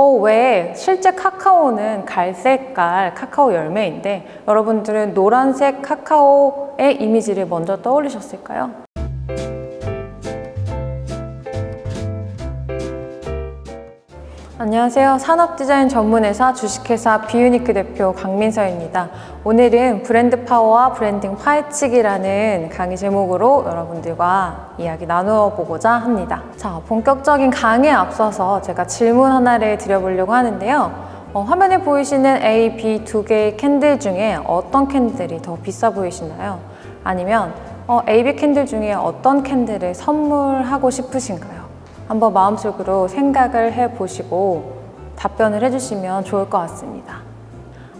어, 왜 실제 카카오는 갈색깔 카카오 열매인데 여러분들은 노란색 카카오의 이미지를 먼저 떠올리셨을까요? 안녕하세요. 산업 디자인 전문회사 주식회사 비유니크 대표 강민서입니다. 오늘은 브랜드 파워와 브랜딩 파헤치기라는 강의 제목으로 여러분들과 이야기 나누어 보고자 합니다. 자, 본격적인 강의에 앞서서 제가 질문 하나를 드려보려고 하는데요. 어, 화면에 보이시는 A, B 두 개의 캔들 중에 어떤 캔들이 더 비싸 보이시나요? 아니면 어, A, B 캔들 중에 어떤 캔들을 선물하고 싶으신가요? 한번 마음속으로 생각을 해보시고 답변을 해주시면 좋을 것 같습니다.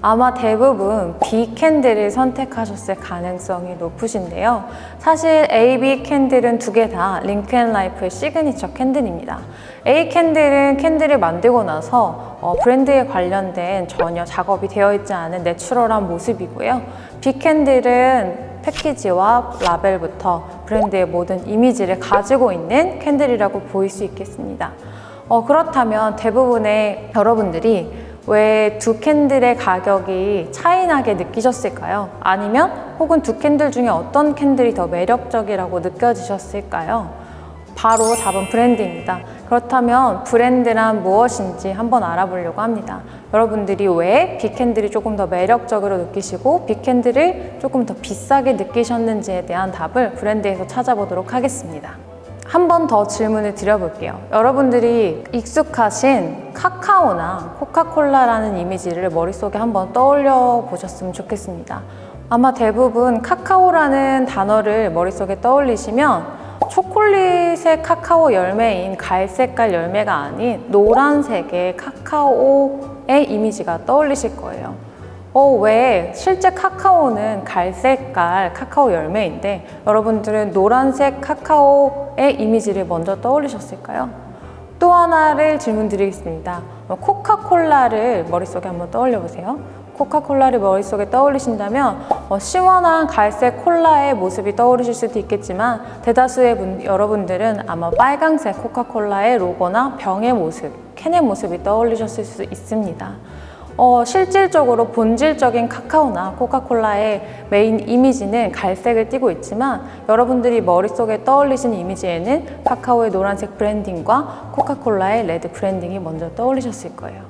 아마 대부분 B 캔들을 선택하셨을 가능성이 높으신데요. 사실 A, B 캔들은 두 개 다 링크앤라이프의 시그니처 캔들입니다. A 캔들은 캔들을 만들고 나서 어, 브랜드에 관련된 전혀 작업이 되어 있지 않은 내추럴한 모습이고요. B 캔들은 패키지와 라벨부터 브랜드의 모든 이미지를 가지고 있는 캔들이라고 보일 수 있겠습니다. 어, 그렇다면 대부분의 여러분들이 왜 두 캔들의 가격이 차이나게 느끼셨을까요? 아니면 혹은 두 캔들 중에 어떤 캔들이 더 매력적이라고 느껴지셨을까요? 바로 답은 브랜드입니다. 그렇다면 브랜드란 무엇인지 한번 알아보려고 합니다. 여러분들이 왜 빅캔들이 조금 더 매력적으로 느끼시고 빅캔들을 조금 더 비싸게 느끼셨는지에 대한 답을 브랜드에서 찾아보도록 하겠습니다. 한 번 더 질문을 드려볼게요. 여러분들이 익숙하신 카카오나 코카콜라라는 이미지를 머릿속에 한번 떠올려 보셨으면 좋겠습니다. 아마 대부분 카카오라는 단어를 머릿속에 떠올리시면 초콜릿의 카카오 열매인 갈색깔 열매가 아닌 노란색의 카카오의 이미지가 떠올리실 거예요. 어, 왜 실제 카카오는 갈색깔 카카오 열매인데 여러분들은 노란색 카카오의 이미지를 먼저 떠올리셨을까요? 또 하나를 질문 드리겠습니다. 코카콜라를 머릿속에 한번 떠올려 보세요. 코카콜라를 머릿속에 떠올리신다면 어, 시원한 갈색 콜라의 모습이 떠오르실 수도 있겠지만 대다수의 분, 여러분들은 아마 빨강색 코카콜라의 로고나 병의 모습, 캔의 모습이 떠올리셨을 수 있습니다. 어, 실질적으로 본질적인 카카오나 코카콜라의 메인 이미지는 갈색을 띠고 있지만 여러분들이 머릿속에 떠올리신 이미지에는 카카오의 노란색 브랜딩과 코카콜라의 레드 브랜딩이 먼저 떠올리셨을 거예요.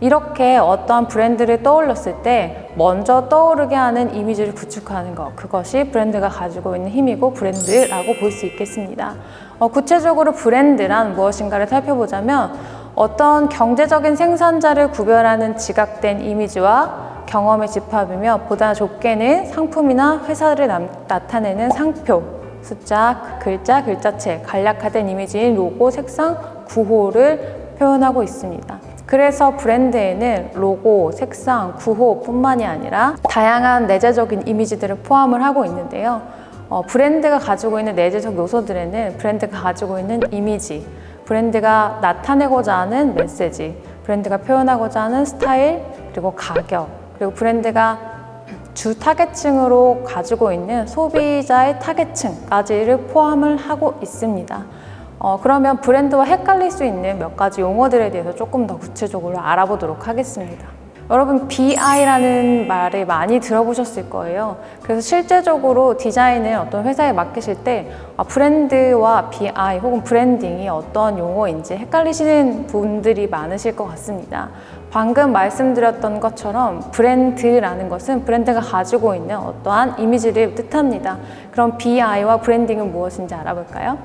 이렇게 어떠한 브랜드를 떠올렸을 때 먼저 떠오르게 하는 이미지를 구축하는 것 그것이 브랜드가 가지고 있는 힘이고 브랜드라고 볼 수 있겠습니다. 어, 구체적으로 브랜드란 무엇인가를 살펴보자면 어떤 경제적인 생산자를 구별하는 지각된 이미지와 경험의 집합이며 보다 좁게는 상품이나 회사를 남, 나타내는 상표, 숫자, 글자, 글자체, 간략화된 이미지인 로고, 색상, 구호를 표현하고 있습니다. 그래서 브랜드에는 로고, 색상, 구호뿐만이 아니라 다양한 내재적인 이미지들을 포함을 하고 있는데요. 어, 브랜드가 가지고 있는 내재적 요소들에는 브랜드가 가지고 있는 이미지, 브랜드가 나타내고자 하는 메시지, 브랜드가 표현하고자 하는 스타일, 그리고 가격, 그리고 브랜드가 주 타겟층으로 가지고 있는 소비자의 타겟층까지를 포함을 하고 있습니다. 어, 그러면 브랜드와 헷갈릴 수 있는 몇 가지 용어들에 대해서 조금 더 구체적으로 알아보도록 하겠습니다. 여러분 BI라는 말을 많이 들어보셨을 거예요. 그래서 실제적으로 디자인을 어떤 회사에 맡기실 때 아, 브랜드와 BI 혹은 브랜딩이 어떤 용어인지 헷갈리시는 분들이 많으실 것 같습니다. 방금 말씀드렸던 것처럼 브랜드라는 것은 브랜드가 가지고 있는 어떠한 이미지를 뜻합니다. 그럼 BI와 브랜딩은 무엇인지 알아볼까요?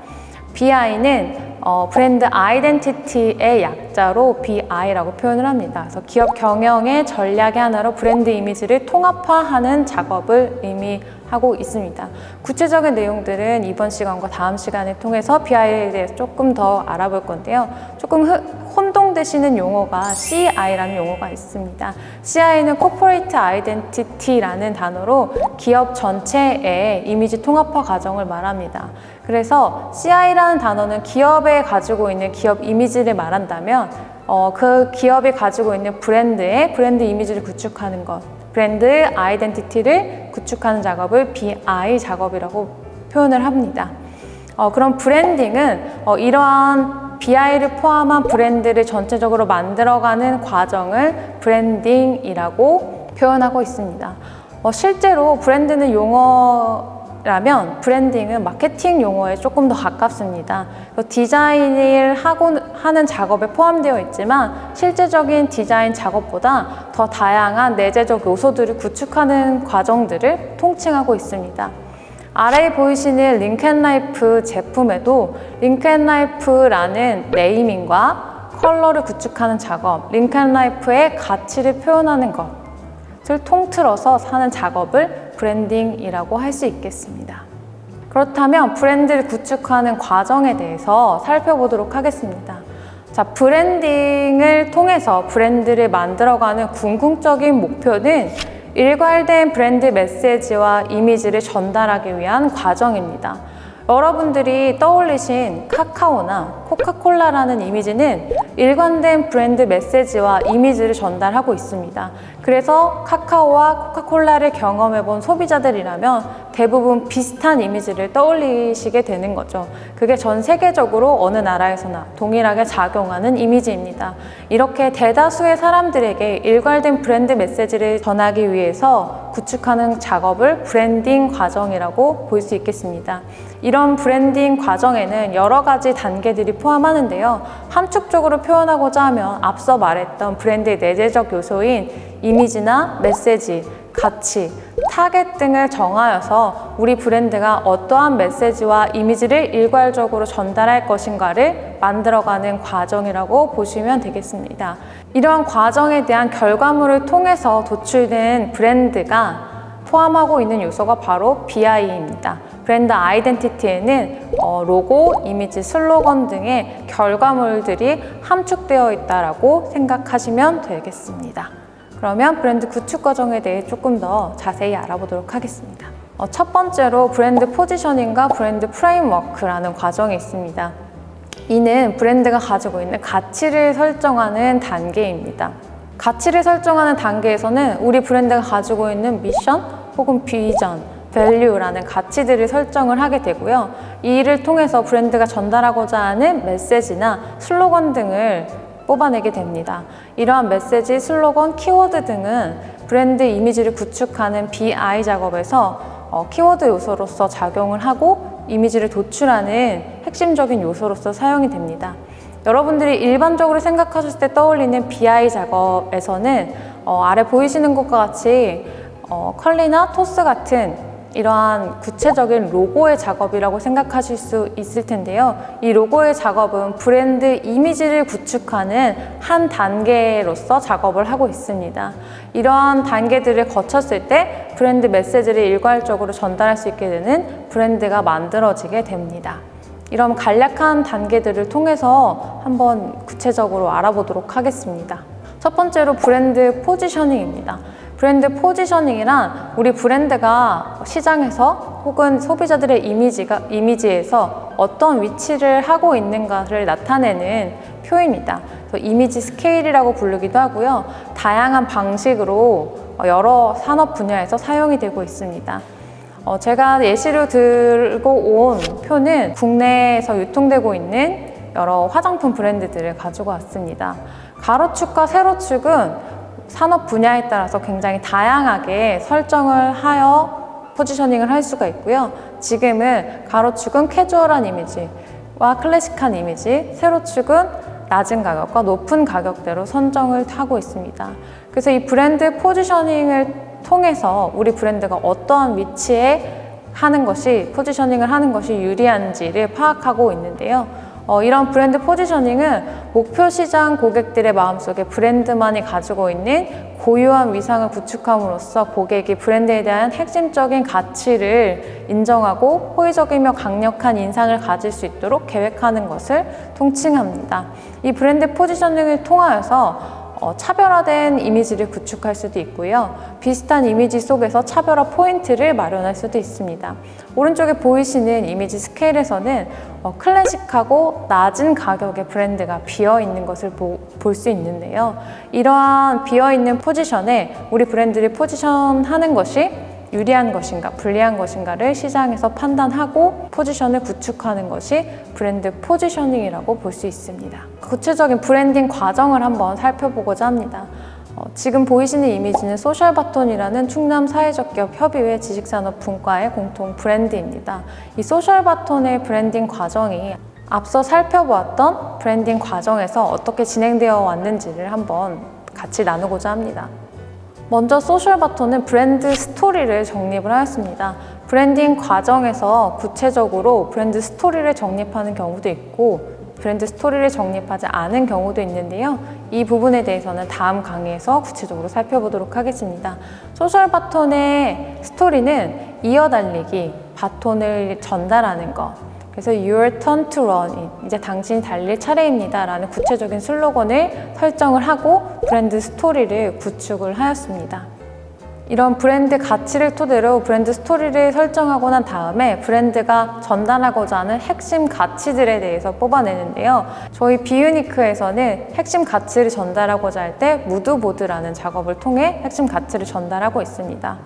BI는 어, 브랜드 아이덴티티의 약자로 BI라고 표현을 합니다. 그래서 기업 경영의 전략의 하나로 브랜드 이미지를 통합화하는 작업을 의미하고 있습니다. 구체적인 내용들은 이번 시간과 다음 시간을 통해서 BI에 대해서 조금 더 알아볼 건데요. 조금 혼동되시는 용어가 CI라는 용어가 있습니다. CI는 Corporate Identity라는 단어로 기업 전체의 이미지 통합화 과정을 말합니다. 그래서 CI라는 단어는 기업에 가지고 있는 기업 이미지를 말한다면 어, 그 기업이 가지고 있는 브랜드의 브랜드 이미지를 구축하는 것, 브랜드 아이덴티티를 구축하는 작업을 BI 작업이라고 표현을 합니다. 어, 그럼 브랜딩은 어, 이러한 BI를 포함한 브랜드를 전체적으로 만들어가는 과정을 브랜딩이라고 표현하고 있습니다. 어, 실제로 브랜드는 용어 라면 브랜딩은 마케팅 용어에 조금 더 가깝습니다. 그 디자인을 하고 하는 작업에 포함되어 있지만 실제적인 디자인 작업보다 더 다양한 내재적 요소들을 구축하는 과정들을 통칭하고 있습니다. 아래에 보이시는 링크앤라이프 제품에도 링크앤라이프라는 네이밍과 컬러를 구축하는 작업, 링크앤라이프의 가치를 표현하는 것을 통틀어서 하는 작업을 브랜딩이라고 할 수 있겠습니다. 그렇다면 브랜드를 구축하는 과정에 대해서 살펴보도록 하겠습니다. 자, 브랜딩을 통해서 브랜드를 만들어가는 궁극적인 목표는 일괄된 브랜드 메시지와 이미지를 전달하기 위한 과정입니다. 여러분들이 떠올리신 카카오나 코카콜라라는 이미지는 일관된 브랜드 메시지와 이미지를 전달하고 있습니다. 그래서 카카오와 코카콜라를 경험해 본 소비자들이라면 대부분 비슷한 이미지를 떠올리시게 되는 거죠. 그게 전 세계적으로 어느 나라에서나 동일하게 작용하는 이미지입니다. 이렇게 대다수의 사람들에게 일괄된 브랜드 메시지를 전하기 위해서 구축하는 작업을 브랜딩 과정이라고 볼 수 있겠습니다. 이런 브랜딩 과정에는 여러 가지 단계들이 포함하는데요. 함축적으로 표현하고자 하면 앞서 말했던 브랜드의 내재적 요소인 이미지나 메시지, 가치, 타겟 등을 정하여서 우리 브랜드가 어떠한 메시지와 이미지를 일괄적으로 전달할 것인가를 만들어가는 과정이라고 보시면 되겠습니다. 이러한 과정에 대한 결과물을 통해서 도출된 브랜드가 포함하고 있는 요소가 바로 BI입니다. 브랜드 아이덴티티에는 어, 로고, 이미지, 슬로건 등의 결과물들이 함축되어 있다라고 생각하시면 되겠습니다. 그러면 브랜드 구축 과정에 대해 조금 더 자세히 알아보도록 하겠습니다. 어, 첫 번째로 브랜드 포지셔닝과 브랜드 프레임워크라는 과정이 있습니다. 이는 브랜드가 가지고 있는 가치를 설정하는 단계입니다. 가치를 설정하는 단계에서는 우리 브랜드가 가지고 있는 미션 혹은 비전, 밸류라는 가치들을 설정을 하게 되고요. 이 일을 통해서 브랜드가 전달하고자 하는 메시지나 슬로건 등을 뽑아내게 됩니다. 이러한 메시지, 슬로건, 키워드 등은 브랜드 이미지를 구축하는 BI 작업에서 어, 키워드 요소로서 작용을 하고 이미지를 도출하는 핵심적인 요소로서 사용이 됩니다. 여러분들이 일반적으로 생각하셨을 때 떠올리는 BI 작업에서는 어, 아래 보이시는 것과 같이 어, 컬리나 토스 같은 이러한 구체적인 로고의 작업이라고 생각하실 수 있을 텐데요. 이 로고의 작업은 브랜드 이미지를 구축하는 한 단계로서 작업을 하고 있습니다. 이러한 단계들을 거쳤을 때 브랜드 메시지를 일괄적으로 전달할 수 있게 되는 브랜드가 만들어지게 됩니다. 이런 간략한 단계들을 통해서 한번 구체적으로 알아보도록 하겠습니다. 첫 번째로 브랜드 포지셔닝입니다. 브랜드 포지셔닝이란 우리 브랜드가 시장에서 혹은 소비자들의 이미지가, 이미지에서 어떤 위치를 하고 있는가를 나타내는 표입니다. 이미지 스케일이라고 부르기도 하고요. 다양한 방식으로 여러 산업 분야에서 사용이 되고 있습니다. 어, 제가 예시로 들고 온 표는 국내에서 유통되고 있는 여러 화장품 브랜드들을 가지고 왔습니다. 가로축과 세로축은 산업 분야에 따라서 굉장히 다양하게 설정을 하여 포지셔닝을 할 수가 있고요. 지금은 가로축은 캐주얼한 이미지와 클래식한 이미지, 세로축은 낮은 가격과 높은 가격대로 선정을 하고 있습니다. 그래서 이 브랜드 포지셔닝을 통해서 우리 브랜드가 어떠한 위치에 하는 것이 포지셔닝을 하는 것이 유리한지를 파악하고 있는데요. 어, 이런 브랜드 포지셔닝은 목표 시장 고객들의 마음속에 브랜드만이 가지고 있는 고유한 위상을 구축함으로써 고객이 브랜드에 대한 핵심적인 가치를 인정하고 호의적이며 강력한 인상을 가질 수 있도록 계획하는 것을 통칭합니다. 이 브랜드 포지셔닝을 통하여서 어, 차별화된 이미지를 구축할 수도 있고요. 비슷한 이미지 속에서 차별화 포인트를 마련할 수도 있습니다. 오른쪽에 보이시는 이미지 스케일에서는 어, 클래식하고 낮은 가격의 브랜드가 비어 있는 것을 볼 수 있는데요. 이러한 비어 있는 포지션에 우리 브랜드를 포지션하는 것이 유리한 것인가, 불리한 것인가를 시장에서 판단하고 포지션을 구축하는 것이 브랜드 포지셔닝이라고 볼 수 있습니다. 구체적인 브랜딩 과정을 한번 살펴보고자 합니다. 어, 지금 보이시는 이미지는 소셜바톤이라는 충남 사회적 기업 협의회 지식산업 분과의 공통 브랜드입니다. 이 소셜바톤의 브랜딩 과정이 앞서 살펴보았던 브랜딩 과정에서 어떻게 진행되어 왔는지를 한번 같이 나누고자 합니다. 먼저 소셜바톤은 브랜드 스토리를 정립을 하였습니다. 브랜딩 과정에서 구체적으로 브랜드 스토리를 정립하는 경우도 있고 브랜드 스토리를 정립하지 않은 경우도 있는데요. 이 부분에 대해서는 다음 강의에서 구체적으로 살펴보도록 하겠습니다. 소셜 바톤의 스토리는 이어달리기, 바톤을 전달하는 것. 그래서 Your turn to run. 이제 당신이 달릴 차례입니다. 라는 구체적인 슬로건을 설정을 하고 브랜드 스토리를 구축을 하였습니다. 이런 브랜드 가치를 토대로 브랜드 스토리를 설정하고 난 다음에 브랜드가 전달하고자 하는 핵심 가치들에 대해서 뽑아내는데요. 저희 비유니크에서는 핵심 가치를 전달하고자 할 때 무드보드라는 작업을 통해 핵심 가치를 전달하고 있습니다.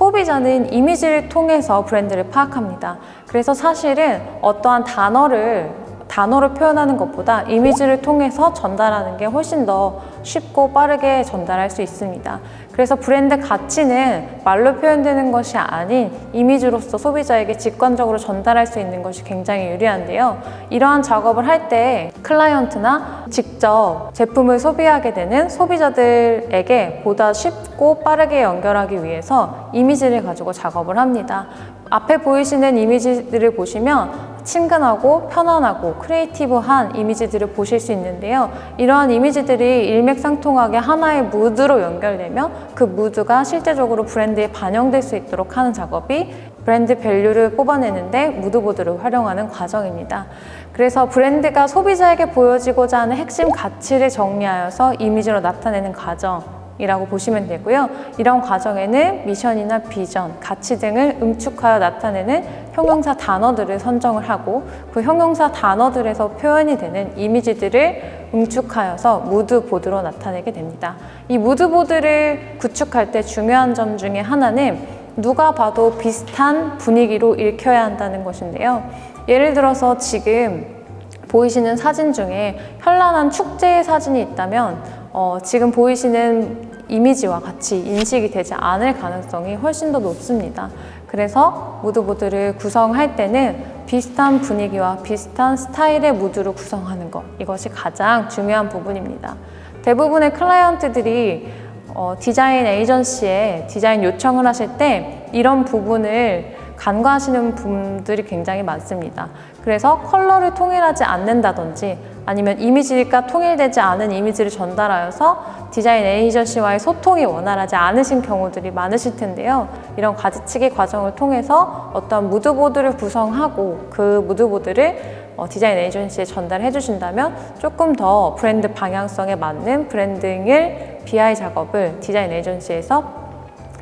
소비자는 이미지를 통해서 브랜드를 파악합니다. 그래서 사실은 어떠한 단어를 단어로 표현하는 것보다 이미지를 통해서 전달하는 게 훨씬 더 쉽고 빠르게 전달할 수 있습니다. 그래서 브랜드 가치는 말로 표현되는 것이 아닌 이미지로서 소비자에게 직관적으로 전달할 수 있는 것이 굉장히 유리한데요. 이러한 작업을 할 때 클라이언트나 직접 제품을 소비하게 되는 소비자들에게 보다 쉽고 빠르게 연결하기 위해서 이미지를 가지고 작업을 합니다. 앞에 보이시는 이미지들을 보시면 친근하고 편안하고 크리에이티브한 이미지들을 보실 수 있는데요. 이러한 이미지들이 일맥상통하게 하나의 무드로 연결되며 그 무드가 실제적으로 브랜드에 반영될 수 있도록 하는 작업이 브랜드 밸류를 뽑아내는데 무드보드를 활용하는 과정입니다. 그래서 브랜드가 소비자에게 보여지고자 하는 핵심 가치를 정리하여서 이미지로 나타내는 과정. 이라고 보시면 되고요. 이런 과정에는 미션이나 비전, 가치 등을 응축하여 나타내는 형용사 단어들을 선정을 하고 그 형용사 단어들에서 표현이 되는 이미지들을 응축하여서 무드보드로 나타내게 됩니다. 이 무드보드를 구축할 때 중요한 점 중에 하나는 누가 봐도 비슷한 분위기로 읽혀야 한다는 것인데요. 예를 들어서 지금 보이시는 사진 중에 현란한 축제의 사진이 있다면 어, 지금 보이시는 이미지와 같이 인식이 되지 않을 가능성이 훨씬 더 높습니다. 그래서 무드보드를 구성할 때는 비슷한 분위기와 비슷한 스타일의 무드로 구성하는 것 이것이 가장 중요한 부분입니다. 대부분의 클라이언트들이 어, 디자인 에이전시에 디자인 요청을 하실 때 이런 부분을 간과하시는 분들이 굉장히 많습니다. 그래서 컬러를 통일하지 않는다든지 아니면 이미지가 통일되지 않은 이미지를 전달하여서 디자인 에이전시와의 소통이 원활하지 않으신 경우들이 많으실 텐데요. 이런 가지치기 과정을 통해서 어떤 무드보드를 구성하고 그 무드보드를 어, 디자인 에이전시에 전달해 주신다면 조금 더 브랜드 방향성에 맞는 브랜딩을 BI 작업을 디자인 에이전시에서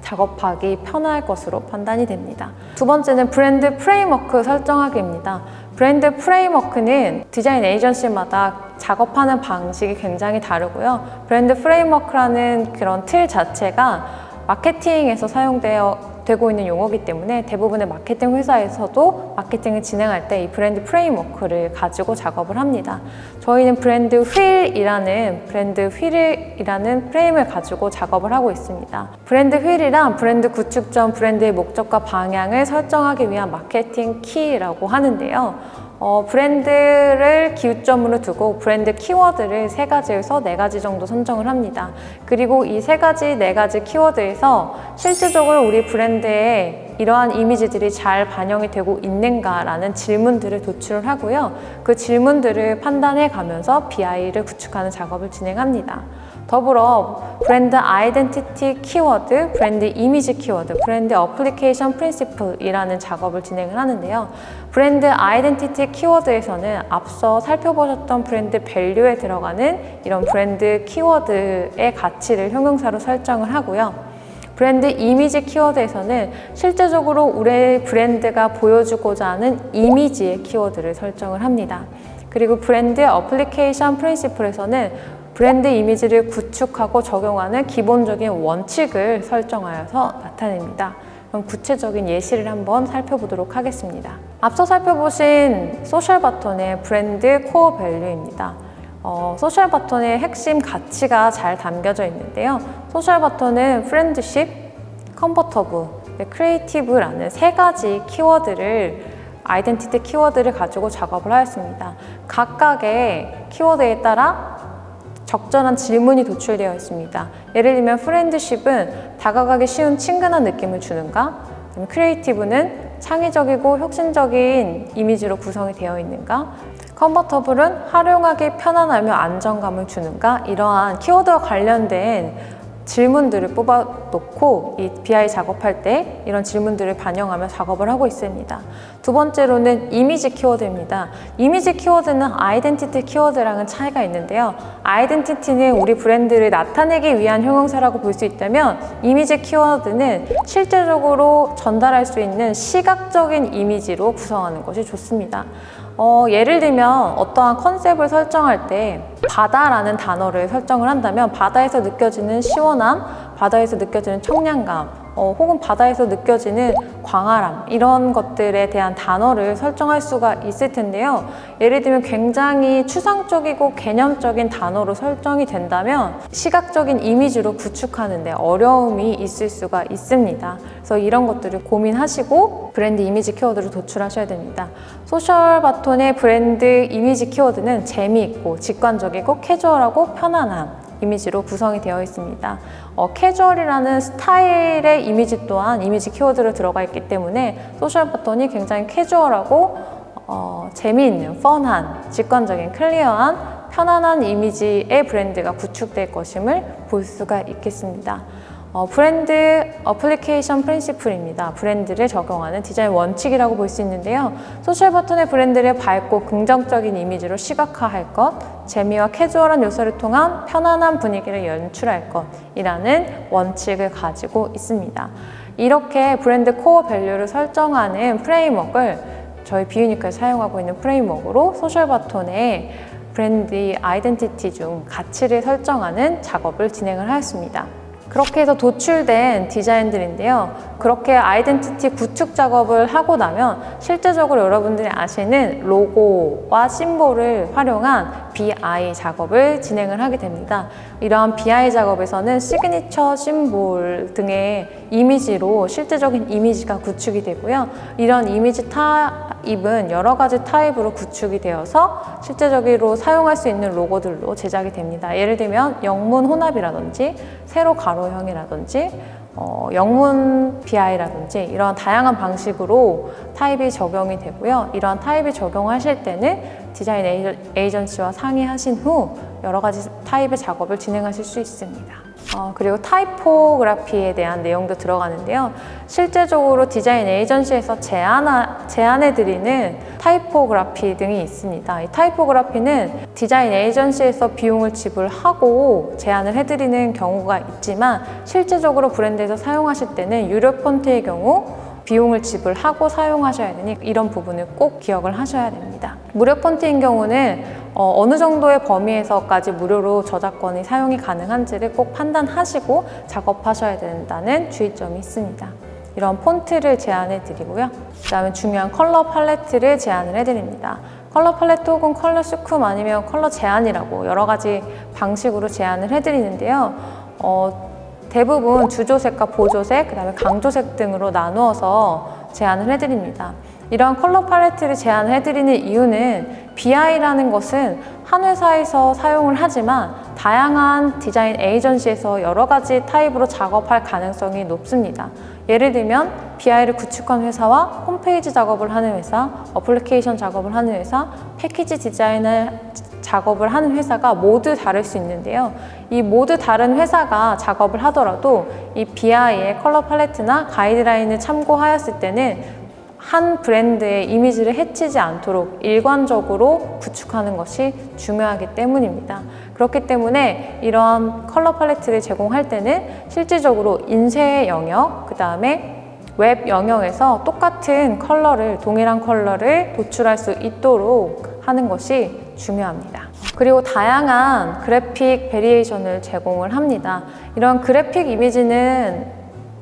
작업하기 편할 것으로 판단이 됩니다. 두 번째는 브랜드 프레임워크 설정하기입니다. 브랜드 프레임워크는 디자인 에이전시마다 작업하는 방식이 굉장히 다르고요. 브랜드 프레임워크라는 그런 틀 자체가 마케팅에서 사용되어 되고 있는 용어이기 때문에 대부분의 마케팅 회사에서도 마케팅을 진행할 때 이 브랜드 프레임워크를 가지고 작업을 합니다. 저희는 브랜드 휠이라는 브랜드 휠이라는 프레임을 가지고 작업을 하고 있습니다. 브랜드 휠이란 브랜드 구축 전 브랜드의 목적과 방향을 설정하기 위한 마케팅 키라고 하는데요. 어, 브랜드를 기웃점으로 두고 브랜드 키워드를 세 가지에서 네 가지 정도 선정을 합니다. 그리고 이 세 가지, 네 가지 키워드에서 실질적으로 우리 브랜드에 이러한 이미지들이 잘 반영이 되고 있는가라는 질문들을 도출을 하고요. 그 질문들을 판단해 가면서 BI를 구축하는 작업을 진행합니다. 더불어 브랜드 아이덴티티 키워드, 브랜드 이미지 키워드, 브랜드 어플리케이션 프린시플이라는 작업을 진행을 하는데요. 브랜드 아이덴티티 키워드에서는 앞서 살펴보셨던 브랜드 밸류에 들어가는 이런 브랜드 키워드의 가치를 형용사로 설정을 하고요. 브랜드 이미지 키워드에서는 실제적으로 우리 브랜드가 보여주고자 하는 이미지의 키워드를 설정을 합니다. 그리고 브랜드 어플리케이션 프린시플에서는 브랜드 이미지를 구축하고 적용하는 기본적인 원칙을 설정하여서 나타냅니다. 그럼 구체적인 예시를 한번 살펴보도록 하겠습니다. 앞서 살펴보신 소셜 바톤의 브랜드 코어 밸류입니다. 어, 소셜 바톤의 핵심 가치가 잘 담겨져 있는데요. 소셜 바톤은 프렌드십, 컴포터블, 크리에이티브라는 세 가지 키워드를 아이덴티티 키워드를 가지고 작업을 하였습니다. 각각의 키워드에 따라 적절한 질문이 도출되어 있습니다. 예를 들면 프렌드십은 다가가기 쉬운 친근한 느낌을 주는가? 크리에이티브는 창의적이고 혁신적인 이미지로 구성이 되어 있는가? 컴포터블은 활용하기 편안하며 안정감을 주는가? 이러한 키워드와 관련된 질문들을 뽑아 놓고 이 BI 작업할 때 이런 질문들을 반영하며 작업을 하고 있습니다. 두 번째로는 이미지 키워드입니다. 이미지 키워드는 아이덴티티 키워드랑은 차이가 있는데요. 아이덴티티는 우리 브랜드를 나타내기 위한 형용사라고 볼 수 있다면 이미지 키워드는 실제적으로 전달할 수 있는 시각적인 이미지로 구성하는 것이 좋습니다. 어, 예를 들면 어떠한 컨셉을 설정할 때 바다라는 단어를 설정을 한다면 바다에서 느껴지는 시원함, 바다에서 느껴지는 청량감, 어, 혹은 바다에서 느껴지는 광활함 이런 것들에 대한 단어를 설정할 수가 있을 텐데요. 예를 들면 굉장히 추상적이고 개념적인 단어로 설정이 된다면 시각적인 이미지로 구축하는데 어려움이 있을 수가 있습니다. 그래서 이런 것들을 고민하시고 브랜드 이미지 키워드를 도출하셔야 됩니다. 소셜 바톤의 브랜드 이미지 키워드는 재미있고 직관적 이고 캐주얼하고 편안함 이미지로 구성이 되어 있습니다. 어, 캐주얼이라는 스타일의 이미지 또한 이미지 키워드로 들어가 있기 때문에 소셜 버튼이 굉장히 캐주얼하고 어, 재미있는, 펀한, 직관적인, 클리어한, 편안한 이미지의 브랜드가 구축될 것임을 볼 수가 있겠습니다. 어, 브랜드 어플리케이션 프린시플입니다. 브랜드를 적용하는 디자인 원칙이라고 볼 수 있는데요. 소셜 버튼의 브랜드를 밝고 긍정적인 이미지로 시각화할 것, 재미와 캐주얼한 요소를 통한 편안한 분위기를 연출할 것이라는 원칙을 가지고 있습니다. 이렇게 브랜드 코어 밸류를 설정하는 프레임워크를 저희 비유니크에 사용하고 있는 프레임워크로 소셜 바톤의 브랜드 아이덴티티 중 가치를 설정하는 작업을 진행을 하였습니다. 그렇게 해서 도출된 디자인들인데요. 그렇게 아이덴티티 구축 작업을 하고 나면 실제적으로 여러분들이 아시는 로고와 심볼을 활용한 BI 작업을 진행을 하게 됩니다. 이러한 BI 작업에서는 시그니처 심볼 등의 이미지로 실제적인 이미지가 구축이 되고요. 이런 이미지 타입은 여러 가지 타입으로 구축이 되어서 실제적으로 사용할 수 있는 로고들로 제작이 됩니다. 예를 들면 영문 혼합이라든지 세로 가로형이라든지 어, 영문 BI라든지 이런 다양한 방식으로 타입이 적용이 되고요. 이러한 타입이 적용하실 때는 디자인 에이전, 에이전시와 상의하신 후 여러 가지 타입의 작업을 진행하실 수 있습니다. 어, 그리고 타이포그라피에 대한 내용도 들어가는데요. 실제적으로 디자인 에이전시에서 제안하, 제안해드리는 타이포그라피 등이 있습니다. 이 타이포그라피는 디자인 에이전시에서 비용을 지불하고 제안을 해드리는 경우가 있지만 실제적으로 브랜드에서 사용하실 때는 유료 폰트의 경우 비용을 지불하고 사용하셔야 되니 이런 부분을 꼭 기억을 하셔야 됩니다. 무료 폰트인 경우는 어, 느 정도의 범위에서까지 무료로 저작권이 사용이 가능한지를 꼭 판단하시고 작업하셔야 된다는 주의점이 있습니다. 이런 폰트를 제안해 드리고요. 그 다음에 중요한 컬러 팔레트를 제안을 해 드립니다. 컬러 팔레트 혹은 컬러 스쿰 아니면 컬러 제안이라고 여러 가지 방식으로 제안을 해 드리는데요. 어, 대부분 주조색과 보조색, 그 다음에 강조색 등으로 나누어서 제안을 해드립니다. 이러한 컬러 팔레트를 제안을 해드리는 이유는 BI라는 것은 한 회사에서 사용을 하지만 다양한 디자인 에이전시에서 여러 가지 타입으로 작업할 가능성이 높습니다. 예를 들면 BI를 구축한 회사와 홈페이지 작업을 하는 회사, 어플리케이션 작업을 하는 회사, 패키지 디자인을 작업을 하는 회사가 모두 다를 수 있는데요. 이 모두 다른 회사가 작업을 하더라도 이 BI의 컬러 팔레트나 가이드라인을 참고하였을 때는 한 브랜드의 이미지를 해치지 않도록 일관적으로 구축하는 것이 중요하기 때문입니다. 그렇기 때문에 이러한 컬러 팔레트를 제공할 때는 실질적으로 인쇄 영역, 그 다음에 웹 영역에서 똑같은 컬러를, 동일한 컬러를 도출할 수 있도록 하는 것이 중요합니다. 그리고 다양한 그래픽 베리에이션을 제공을 합니다. 이런 그래픽 이미지는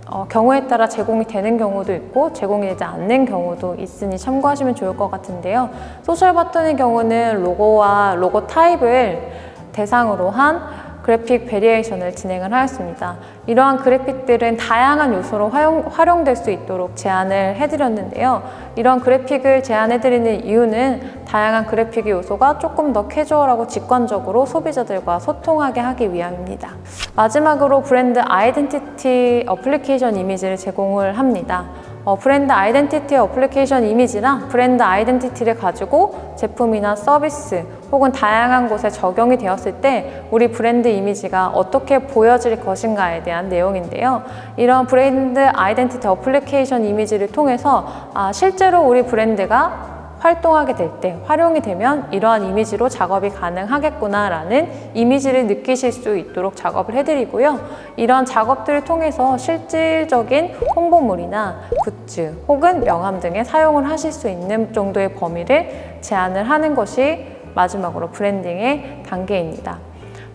어, 경우에 따라 제공이 되는 경우도 있고 제공이 되지 않는 경우도 있으니 참고하시면 좋을 것 같은데요. 소셜 버튼의 경우는 로고와 로고 타입을 대상으로 한 그래픽 베리에이션을 진행을 하였습니다. 이러한 그래픽들은 다양한 요소로 활용, 활용될 수 있도록 제안을 해드렸는데요. 이런 그래픽을 제안해드리는 이유는 다양한 그래픽의 요소가 조금 더 캐주얼하고 직관적으로 소비자들과 소통하게 하기 위함입니다. 마지막으로 브랜드 아이덴티티 어플리케이션 이미지를 제공을 합니다. 어, 브랜드 아이덴티티 어플리케이션 이미지나 브랜드 아이덴티티를 가지고 제품이나 서비스 혹은 다양한 곳에 적용이 되었을 때 우리 브랜드 이미지가 어떻게 보여질 것인가에 대한 내용인데요. 이런 브랜드 아이덴티티 어플리케이션 이미지를 통해서 아, 실제로 우리 브랜드가 활동하게 될 때, 활용이 되면 이러한 이미지로 작업이 가능하겠구나라는 이미지를 느끼실 수 있도록 작업을 해드리고요. 이런 작업들을 통해서 실질적인 홍보물이나 굿즈 혹은 명함 등에 사용을 하실 수 있는 정도의 범위를 제한을 하는 것이 마지막으로 브랜딩의 단계입니다.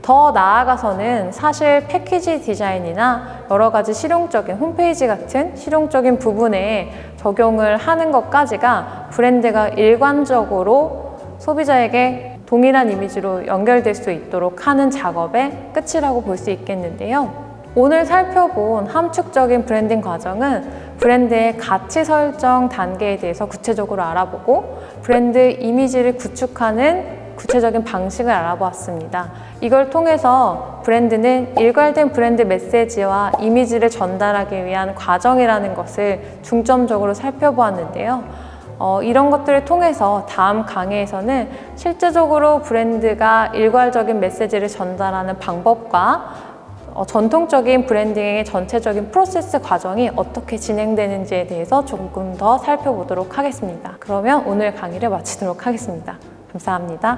더 나아가서는 사실 패키지 디자인이나 여러 가지 실용적인 홈페이지 같은 실용적인 부분에 적용을 하는 것까지가 브랜드가 일관적으로 소비자에게 동일한 이미지로 연결될 수 있도록 하는 작업의 끝이라고 볼 수 있겠는데요. 오늘 살펴본 함축적인 브랜딩 과정은 브랜드의 가치 설정 단계에 대해서 구체적으로 알아보고 브랜드 이미지를 구축하는 구체적인 방식을 알아보았습니다. 이걸 통해서 브랜드는 일괄된 브랜드 메시지와 이미지를 전달하기 위한 과정이라는 것을 중점적으로 살펴보았는데요. 어, 이런 것들을 통해서 다음 강의에서는 실제적으로 브랜드가 일괄적인 메시지를 전달하는 방법과 어, 전통적인 브랜딩의 전체적인 프로세스 과정이 어떻게 진행되는지에 대해서 조금 더 살펴보도록 하겠습니다. 그러면 오늘 강의를 마치도록 하겠습니다. 감사합니다.